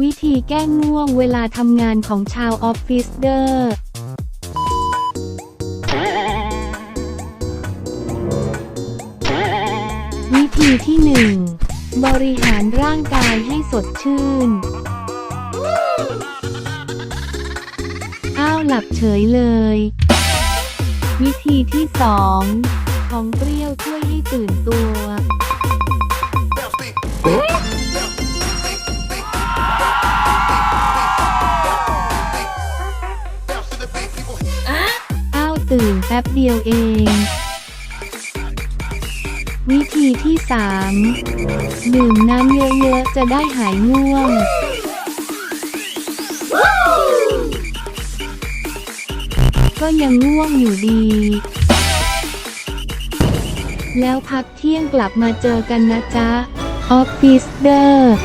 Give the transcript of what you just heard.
วิธีแก้ง่วงเวลาทำงานของชาวออฟฟิศเดอร์วิธีที่ 1 บริหารร่างกายให้สดชื่น อ้าวหลับเฉยเลย วิธีที่ 2 ของเปรี้ยวช่วยให้ตื่นตัว ตื่นแป๊บเดียวเอง วิธีที่ 3 ดื่มน้ำเยอะๆ จะได้หายง่วง ก็ยังง่วงอยู่ดี แล้วพักเที่ยงกลับมาเจอกันนะจ๊ะ ออฟฟิศเดอร์